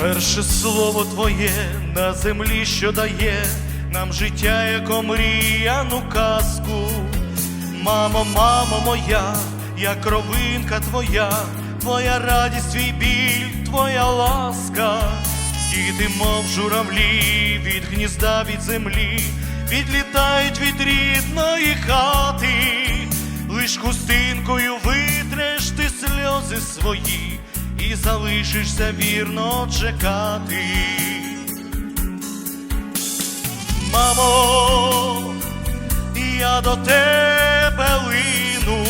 Перше слово твоє на землі, що дає нам життя, як омріяну казку. Мамо, мамо моя, я кровинка твоя, твоя радість, твій біль, твоя ласка, діти, мов журавлі, від гнізда, від землі, відлітають від рідної хати, лиш хустинкою витреш ти сльози свої і залишишся вірно чекати. Мамо, я до тебе лину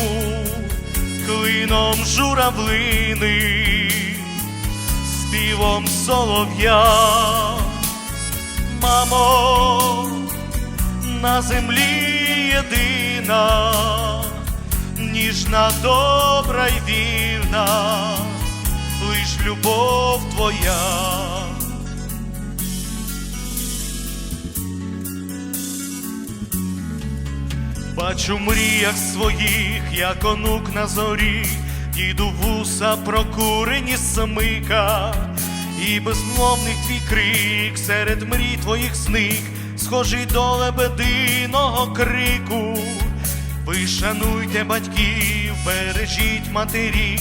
клином журавлини, співом солов'я, мамо, на землі єдина, ніжна, добра й вірна, лиш любов твоя. Бачу в мріях своїх, як онук на зорі, діду вуса прокурені смика, і безмовний твій крик серед мрій твоїх сник, схожий до лебединого крику. Ви шануйте батьків, бережіть матерів,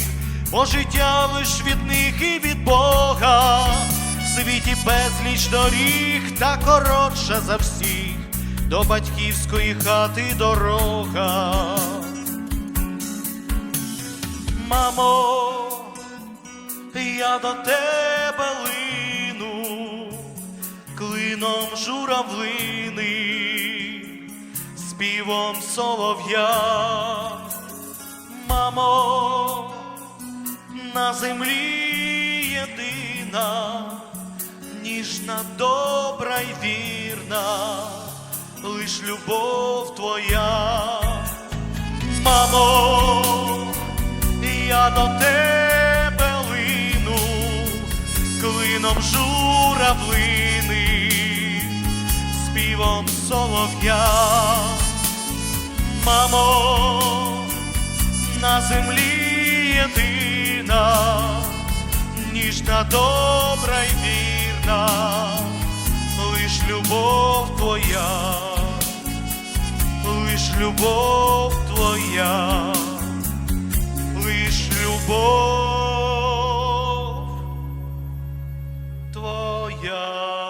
бо життя лиш від них і від Бога, в світі безліч доріг та коротша за всіх до батьківської хати дорога. Мамо, я до тебе лину, клином журавлини, співом солов'я. Мамо, на землі єдина, ніжна, добра й вірна, лиш любов твоя, мамо, я до тебе лину, клином журавлини, співом солов'я, мамо, на землі єдина, ніжна, добра й вірна, лиш любов твоя, лиш любов твоя, лиш любов твоя.